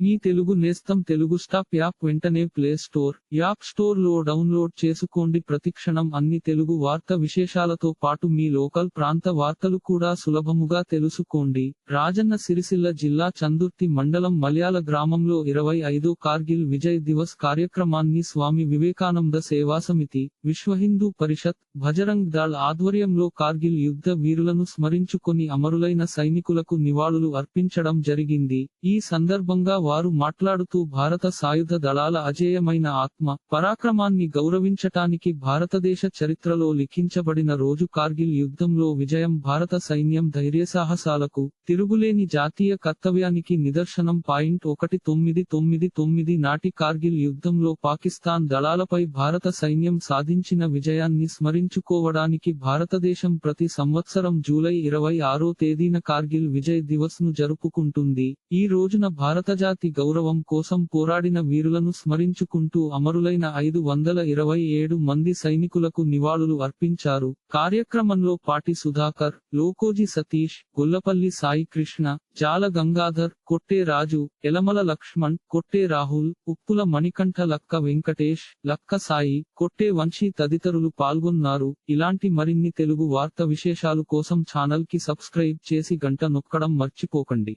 ఈ Telugu Nestham Telugu stop app వెంటనే play store app స్టోర్లో డౌన్లోడ్ చేసుకోండి. ప్రతిక్షణం అన్ని తెలుగు వార్త విశేషాలతో పాటు మీ లోకల్ ప్రాంత వార్తలు కూడా సులభముగా తెలుసుకోండి. రాజన్న సిరిసిల్ల జిల్లా చందుర్తి మండలం మలయాళ గ్రామంలో ఇరవై ఐదో కార్గిల్ విజయ్ దివస్ కార్యక్రమాన్ని స్వామి వివేకానంద సేవా సమితి విశ్వ హిందూ పరిషత్ భజరంగ్ దళ్ ఆధ్వర్యంలో కార్గిల్ యుద్ధ వీరులను స్మరించుకొని అమరులైన సైనికులకు నివాళులు అర్పించడం జరిగింది. ఈ సందర్భంగా వారు మాట్లాడుతూ భారత సాయుధ దళాల అజేయమైన ఆత్మ పరాక్రమాన్ని గౌరవించటానికి భారతదేశ చరిత్రలో లిఖించబడిన రోజు కార్గిల్ యుద్ధంలో విజయం భారత సైన్యం ధైర్యసాహసాలకు తిరుగులేని జాతీయ కర్తవ్యానికి నిదర్శనం. పాయింట్ ఒకటి తొమ్మిది తొమ్మిది తొమ్మిది నాటి కార్గిల్ యుద్ధంలో పాకిస్తాన్ దళాలపై భారత సైన్యం సాధించిన విజయాన్ని స్మరించుకోవడానికి భారతదేశం ప్రతి సంవత్సరం జూలై ఇరవై ఆరో తేదీన కార్గిల్ విజయ్ దివస్ను జరుపుకుంటుంది. ఈ రోజున భారత జాతి గౌరవం కోసం పోరాడిన వీరులను స్మరించుకుంటూ అమరులైన ఐదు వందల ఇరవై ఏడు మంది సైనికులకు నివాళులు అర్పించారు. కార్యక్రమంలో పాటి సుధాకర్ లోకోజీ సతీష్ గొల్లపల్లి సాయి కృష్ణ జాల గంగాధర్ కొట్టే రాజు ఎలమల లక్ష్మణ్ కొట్టే రాహుల్ ఉప్పుల మణికంఠ లక్క వెంకటేష్ లక్క సాయి కొట్టే వంశీ తదితరులు పాల్గొన్నారు. ఇలాంటి మరిన్ని తెలుగు వార్త విశేషాలు కోసం ఛానల్కి సబ్స్క్రైబ్ చేసి గంట నొక్కడం మర్చిపోకండి.